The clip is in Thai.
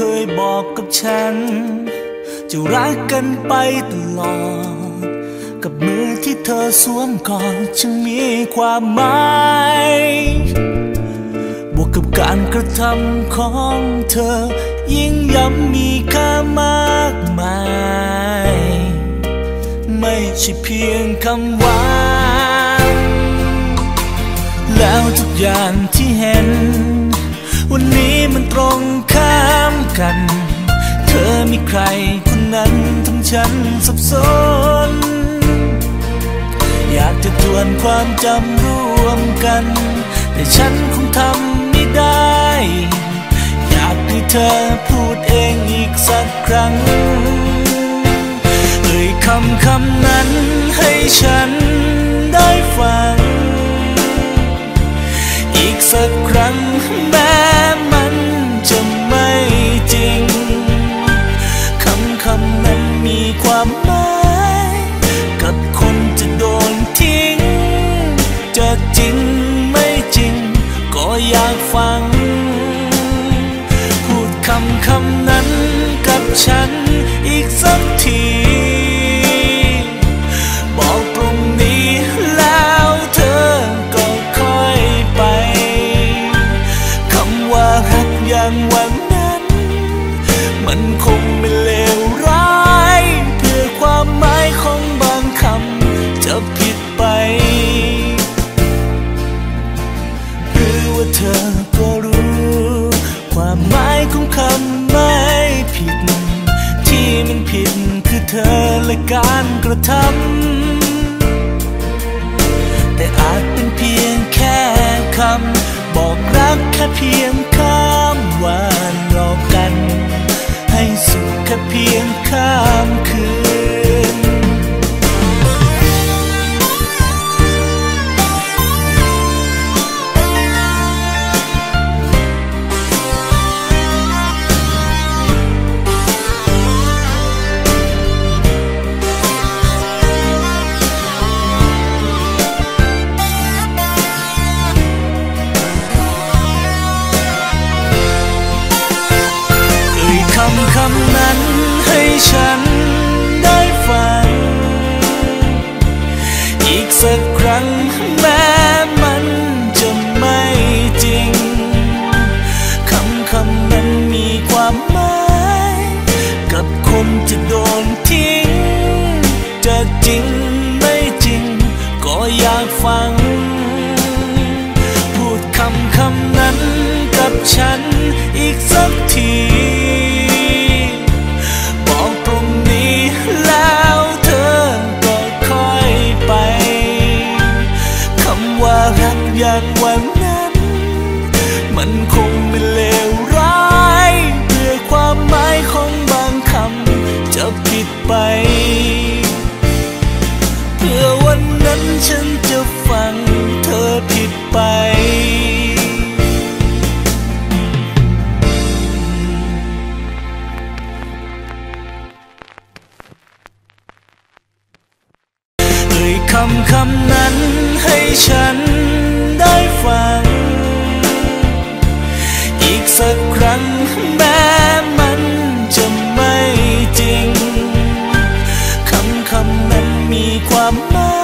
เคยบอกกับฉัน จะรักกันไปตลอด กับมือที่เธอสวมกอดฉันมีความหมายบวกกับการกระทำของเธอ ยิ่งย้ำมีค่ามากมาย ไม่ใช่เพียงคำหวานแล้วทุกอย่างที่เห็น วันนี้มันตรงข้า กัน เธอมีใครคนนั้นทำฉันสับสน อยากจะทวนความจำร่วมกัน แต่ฉันคงทำไม่ได้ อยากให้เธอพูดเองอีกสักครั้งเอ่ยคำคำนั้นให้ฉันได้ ว่าเธอก็รู้ ความหมายของคำไม่ผิด ที่มันผิดคือเธอและการกระทำแต่อาจเป็นเพียงแค่คำบอกรักแค่เพียง สักครั้งแม้มันจะไม่จริง คำคำนั้นมีความหมาย กับคนจะโดนทิ้ง จะจริงไม่จริง ก็อยากฟัง พูดคำคำนั้นกับฉันอีกสักที อย่างวันนั้น มันคงไม่เลวร้ายเพื่อความหมายของบางคำจะผิดไป เพื่อวันนั้นฉันจะฟังเธอผิดไปเอ่ยคำคำนั้นให้ฉัน สักครั้งแม้มันจะไม่จริง คำคำนั้นมีความหมาย